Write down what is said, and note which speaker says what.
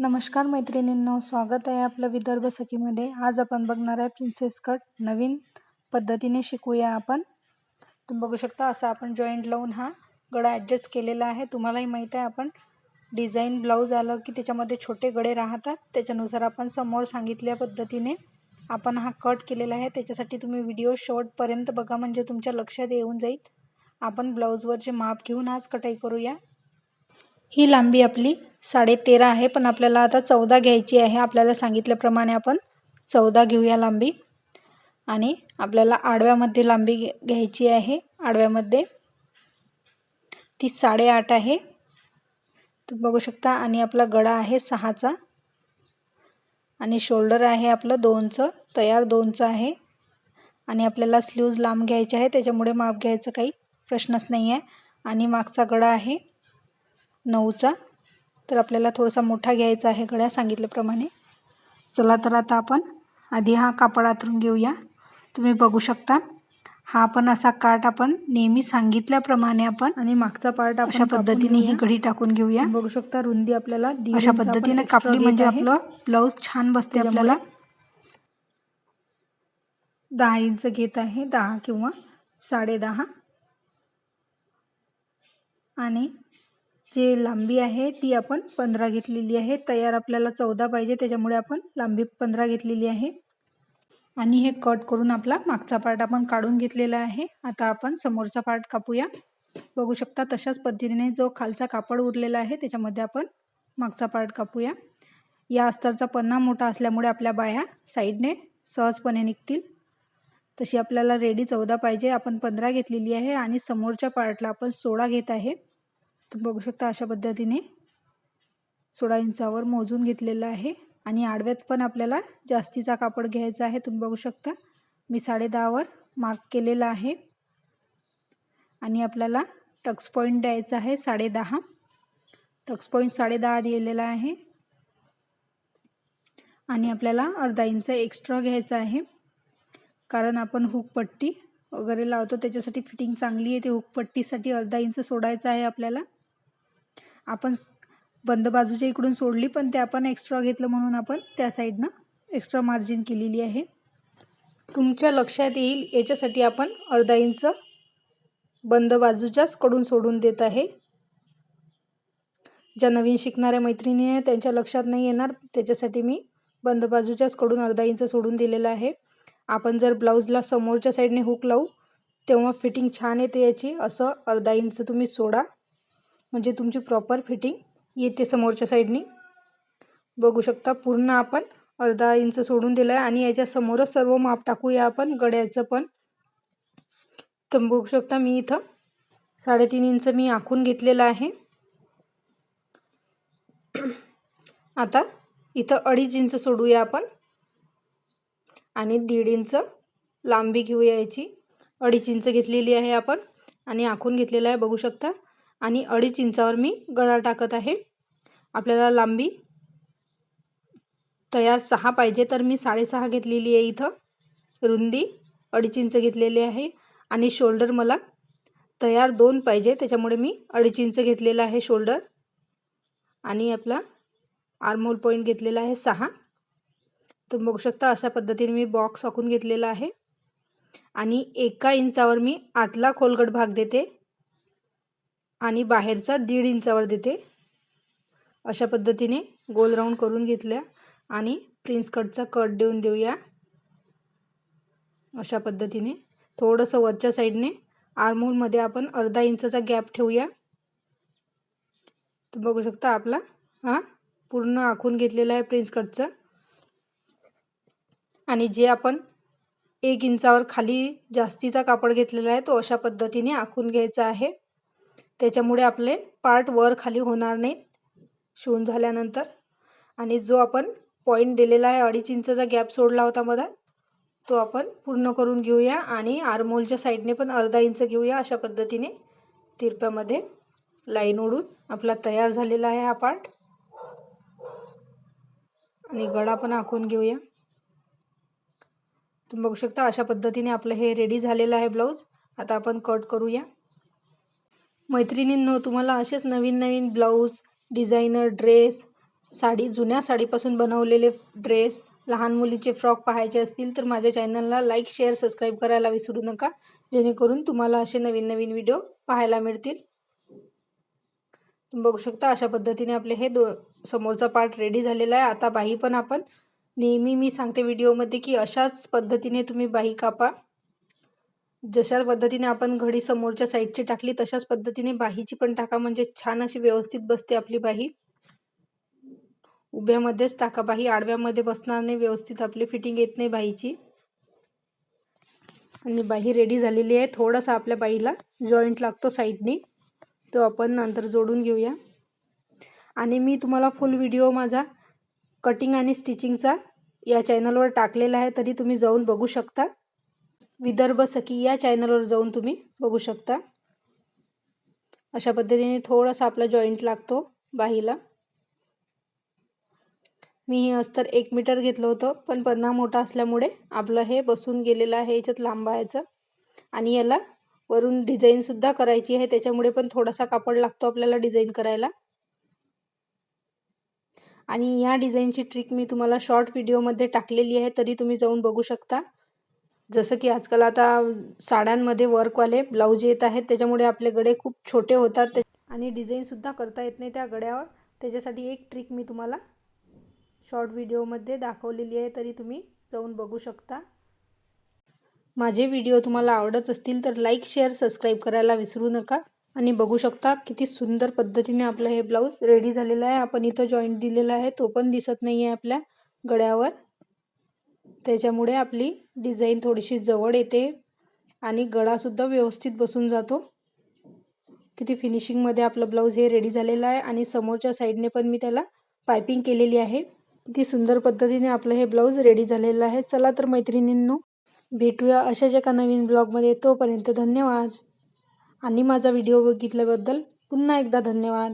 Speaker 1: नमस्कार मैत्रिणींनो स्वागत आहे आपलं विदर्भ सखीमध्ये. आज आपण बघणार आहे प्रिन्सेस कट नवीन पद्धतीने शिकूया आपण. तुम्ही बघू शकता असं आपण जॉईंट लावून हा गळा ॲडजस्ट केलेला आहे. तुम्हालाही माहीत आहे आपण डिझाईन ब्लाऊज आलं की त्याच्यामध्ये छोटे गळे राहतात. त्याच्यानुसार आपण समोर सांगितल्या पद्धतीने आपण हा कट केलेला आहे. त्याच्यासाठी तुम्ही व्हिडिओ शेवटपर्यंत बघा म्हणजे तुमच्या लक्षात येऊन जाईल. आपण ब्लाऊजवरचे माप घेऊन आज कटाई करूया. ही लांबी आपली साडेतेरा आहे पण आपल्याला आता चौदा घ्यायची आहे. आपल्याला सांगितल्याप्रमाणे आपण चौदा घेऊया लांबी. आणि आपल्याला आडव्यामध्ये लांबी घ्यायची आहे. आडव्यामध्ये ती साडेआठ आहे. तुम्ही बघू शकता. आणि आपला गळा आहे सहाचा. आणि शोल्डर आहे आपलं दोनचं. तयार दोनचं आहे. आणि आपल्याला स्लीव्ज लांब घ्यायचे आहे. त्याच्यामुळे माप घ्यायचं काही प्रश्नच नाही आहे आणि मागचा गळा आहे नऊचा. तर आपल्याला थोडासा मोठा घ्यायचा आहे गळ्या सांगितल्याप्रमाणे. चला तर आता आपण आधी हा कापड आतरून घेऊया. तुम्ही बघू शकता हा आपण असा काट आपण नेहमी सांगितल्याप्रमाणे आपण आणि मागचा पार्ट अशा पद्धतीने ही घडी टाकून घेऊया. बघू शकता रुंदी आपल्याला अशा पद्धतीने कापली म्हणजे आपलं ब्लाऊज छान बसते आपल्याला. दहा इंच घेत आहे दहा किंवा साडे दहा. आणि जे लांबी आहे ती आपण पंधरा घेतलेली आहे. तयार आपल्याला चौदा पाहिजे त्याच्यामुळे आपण लांबी पंधरा घेतलेली आहे. आणि हे कट करून आपला मागचा पार्ट आपण काढून घेतलेला आहे. आता आपण समोरचा पार्ट कापूया. बघू शकता तशाच पद्धतीने जो खालचा कापड उरलेला आहे त्याच्यामध्ये आपण मागचा पार्ट कापूया. या अस्तरचा पन्ना मोठा असल्यामुळे आपल्या बाया साईडने सहजपणे निघतील. तशी आपल्याला रेडी चौदा पाहिजे आपण पंधरा घेतलेली आहे. आणि समोरच्या पार्टला आपण सोळा घेत आहे. तुम्ही बघू शकता अशा पद्धतीने सोळा इंचावर मोजून घेतलेलं आहे. आणि आडव्यात पण आपल्याला जास्तीचा कापड घ्यायचा आहे. तुम्ही बघू शकता. मी साडे दहावर मार्क केलेला आहे. आणि आपल्याला टक्स पॉईंट द्यायचा आहे साडे दहा टक्स पॉईंट साडे दहा दिलेला आहे. आणि आपल्याला अर्धा इंच एक्स्ट्रा घ्यायचा आहे. कारण आपण हुकपट्टी वगैरे लावतो. त्याच्यासाठी फिटिंग चांगली आहे. ते हुकपट्टीसाठी अर्धा इंच सोडायचं आहे आपल्याला. आपण बंद बाजूच्या इकडून सोडली पण ते आपण एक्स्ट्रा घेतलं म्हणून आपण त्या साईडनं एक्स्ट्रा मार्जिन केलेली आहे. तुमच्या लक्षात येईल याच्यासाठी आपण अर्धा इंच बंद बाजूच्याच कडून सोडून देत आहे. ज्या नवीन शिकणाऱ्या मैत्रिणी आहे त्यांच्या लक्षात नाही येणार त्याच्यासाठी मी बंद बाजूच्याच कडून अर्धा इंच सोडून दिलेला आहे. आपण जर ब्लाऊजला समोरच्या साईडने हुक लावू तेव्हा फिटिंग छान येते याची असं अर्धा इंच तुम्ही सोडा. म्हणजे तुमची प्रॉपर फिटिंग येते समोरच्या साईडनी बघू शकता पूर्ण आपण अर्धा इंच सोडून दिलं आहे आणि याच्यासमोरच सर्व माप टाकूया आपण गड्याचं पण. तर बघू शकता मी इथं साडेतीन इंच मी आखून घेतलेलं आहे. आता इथं अडीच इंच सोडूया आपण. आणि दीड इंच लांबी घेऊया याची. अडीच इंच घेतलेली आहे आपण आणि आखून घेतलेलं आहे. बघू शकता आणि अडीच इंचावर मी गळा टाकत आहे. आपल्याला लांबी तयार सहा पाहिजे तर मी साडेसहा घेतलेली आहे इथं. रुंदी अडीच इंच घेतलेली आहे आणि शोल्डर मला तयार दोन पाहिजे त्याच्यामुळे मी अडीच इंच घेतलेला आहे शोल्डर. आणि आपला आर्मोल पॉईंट घेतलेला आहे सहा. तुम्ही बघू शकता अशा पद्धतीने मी बॉक्स आखून घेतलेला आहे. आणि एका इंचावर मी आतला खोलगट भाग देते. आणि बाहेरचा दीड इंचावर देते. अशा पद्धतीने गोल राऊंड करून घेतल्या आणि प्रिन्स कटचा कट देऊन देऊया. अशा पद्धतीने थोडंसं वरच्या साईडने आर्मोलमध्ये आपण अर्धा इंचाचा गॅप ठेवूया. तर बघू शकता आपला हा पूर्ण आखून घेतलेला आहे प्रिन्स कटचा आणि जे आपण एक इंचावर खाली जास्तीचा कापड घेतलेला आहे तो अशा पद्धतीने आखून घ्यायचा आहे. त्याच्यामुळे आपले पार्ट वर खाली होणार नाहीत शिवून झाल्यानंतर. आणि जो आपण पॉईंट दिलेला आहे अडीच इंचाचा गॅप सोडला होता मधात तो आपण पूर्ण करून घेऊया आणि आरमोलच्या साईडने पण अर्धा इंच घेऊया अशा पद्धतीने. तिरप्यामध्ये लाईन ओढून आपला तयार झालेला आहे हा पार्ट आणि गळा पण आखून घेऊया. तुम्ही बघू शकता अशा पद्धतीने आपलं हे रेडी झालेलं आहे ब्लाऊज आता आपण कट करूया. मैत्रिणींनो तुम्हाला असेच नवीन नवीन ब्लाऊज डिझायनर ड्रेस साडी जुन्या साडीपासून बनवलेले ड्रेस लहान मुलीचे फ्रॉक पाहायचे असतील तर माझ्या चॅनलला लाईक शेअर सबस्क्राईब करायला विसरू नका. जेणेकरून तुम्हाला असे नवीन नवीन व्हिडिओ पाहायला मिळतील. तुम्ही बघू शकता अशा पद्धतीने आपले हे दो समोरचा पार्ट रेडी झालेला आहे. आता बाही पण आपण. नेहमी मी सांगते व्हिडिओमध्ये की अशाच पद्धतीने तुम्ही बाही कापा. जशा पद्धतीने आपण घडी समोरच्या साईडची टाकली तशाच पद्धतीने बाहीची पण टाका. म्हणजे छान अशी व्यवस्थित बसते आपली बाही. उभ्यामध्येच टाका बाही. आडव्यामध्ये बसणार नाही व्यवस्थित आपली फिटिंग येत नाही बाहीची. आणि बाही रेडी झालेली आहे. थोडासा आपल्या बाईला जॉईंट लागतो साईडनी. तो आपण नंतर जोडून घेऊया. आणि मी तुम्हाला फुल व्हिडिओ माझा कटिंग आणि स्टिचिंगचा या चॅनलवर टाकलेला आहे. तरी तुम्ही जाऊन बघू शकता. विदर्भ सखी या चॅनलवर जाऊन तुम्ही बघू शकता. अशा पद्धतीने थोडासा आपला जॉईंट लागतो बाहीला. मी हे अस्तर एक मीटर घेतलं होतं पण पन्ना मोठा असल्यामुळे आपलं हे बसून गेलेलं आहे याच्यात लांबायचं आणि याला वरून डिझाईनसुद्धा करायची आहे त्याच्यामुळे पण थोडासा कापड लागतो आपल्याला डिझाईन करायला. आणि या डिझाईनची ट्रिक मी तुम्हाला शॉर्ट व्हिडिओमध्ये टाकलेली आहे तरी तुम्ही जाऊन बघू शकता. जसं की आजकाल आता साड्यांमध्ये वर्कवाले ब्लाऊज येत आहेत त्याच्यामुळे आपले गडे खूप छोटे होतात. आणि डिझाईनसुद्धा करता येत नाही त्या गड्यावर. त्याच्यासाठी एक ट्रिक मी तुम्हाला शॉर्ट व्हिडिओमध्ये दाखवलेली आहे तरी तुम्ही जाऊन बघू शकता. माझे व्हिडिओ तुम्हाला आवडत असतील तर लाईक शेअर सबस्क्राईब करायला विसरू नका. आणि बघू शकता किती सुंदर पद्धतीने आपलं हे ब्लाऊज रेडी झालेलं आहे. आपण इथं जॉईंट दिलेला आहे तो पण दिसत नाही आहे आपल्या गळ्यावर त्याच्यामुळे आपली डिझाईन थोडीशी जवळ येते आणि गळासुद्धा व्यवस्थित बसून जातो. किती फिनिशिंगमध्ये आपलं ब्लाऊज हे रेडी झालेलं आहे आणि समोरच्या साईडने पण मी त्याला पायपिंग केलेली आहे. किती सुंदर पद्धतीने आपलं हे ब्लाऊज रेडी झालेलं आहे. चला तर मैत्रिणींनो भेटूया अशाच एका नवीन ब्लॉगमध्ये तोपर्यंत धन्यवाद. आणि माझा व्हिडिओ बघितल्याबद्दल पुन्हा एकदा धन्यवाद.